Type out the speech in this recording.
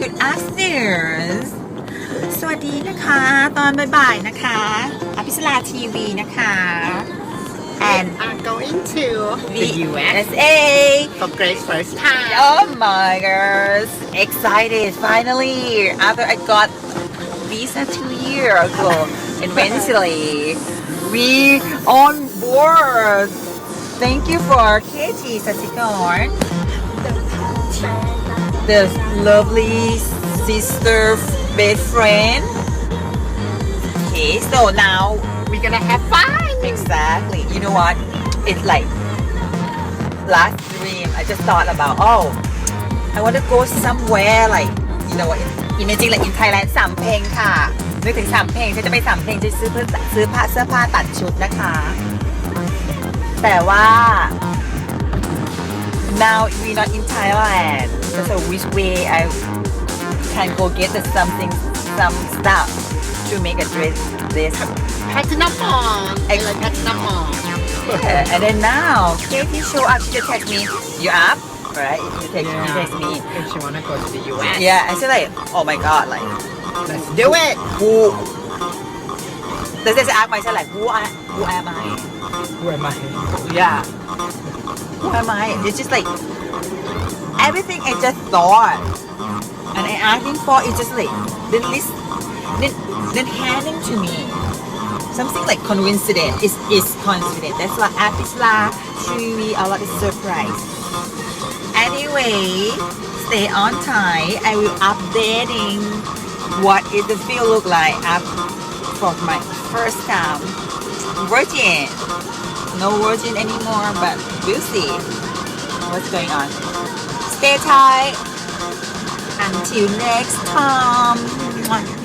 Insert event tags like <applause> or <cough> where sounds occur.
Good afternoon สวัสดีนะคะ ตอนบ่ายๆนะคะ อภิสราทีวีนะคะ and are going to the the US USA for great first time. Oh my gosh excited finally after I got visa two years ago eventually <laughs> we on board thank you for KT Sasikorn The lovely sister best friend okay so now We're gonna have fun. Exactly. You know what? It's like last dream. I just thought about oh, I want to go somewhere like you know in imagine like in Thailand สำเพ็งค่ะนึกถึงสำเพ็งฉันจะไปสำเพ็งจะซื้อเพื่อซื้อผ้าเสื้อผ้าตัดชุดนะคะ แต่ว่า now we not in Thailand so which way I can go get the something some stuff to make a dress this Platinum on. I like platinum on. Yeah, and then now, Katie show up. She just text me, "You up?" Right? You text, you text me. If she wanna go to the US. Yeah, I said like, "Oh my god!" Like, Let's do it. who? Does this ask myself like, who I, who am I? Who am I? Yeah. Am I? It's just like everything I just thought, and I asking for is just like then list, then then handing to me. Something like coincident is is coincident. That's why Apisla Shuri a lot of surprise. Anyway, stay on time. I will updating what is the feel look like up for my first time. Virgin. No virgin anymore, but we'll see what's going on. Stay tight. Until next time.